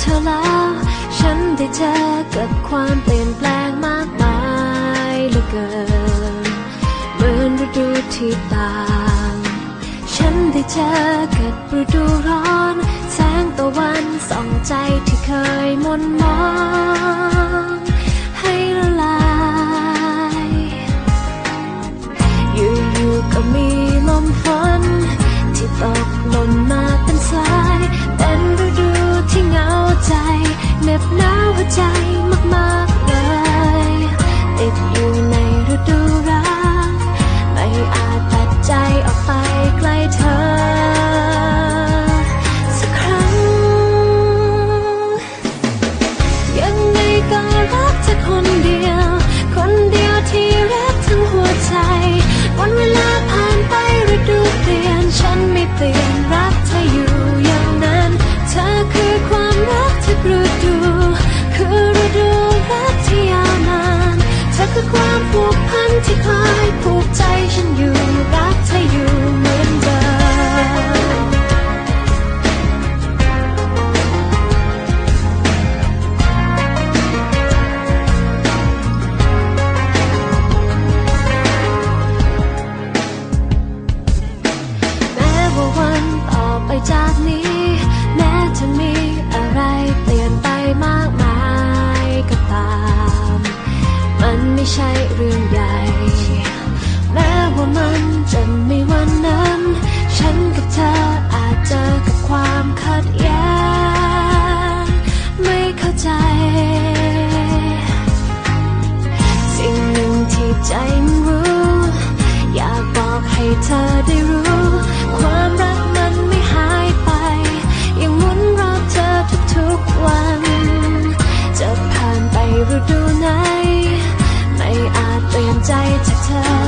เธอแล้ว ฉันได้เจอกับความเปลี่ยนแปลงมากมายเหลือเกินเหมือนฤดูที่ต่าง ฉันได้เจอกับฤดูร้อน แสงตะวันส่องใจที่เคยมนมองให้ละลายอยู่ๆก็มีลมพัด วหัวใจมากๆเลยติดอยู่ในฤดูร้างไม่อาจตัดใจออกไปไกลเธอ สักครั้ง ยังไงก็รักเธอคนเดียว คนเดียวที่รักทั้งหัวใจ วันเวลา ไปจากนี้ ใจจากเธอ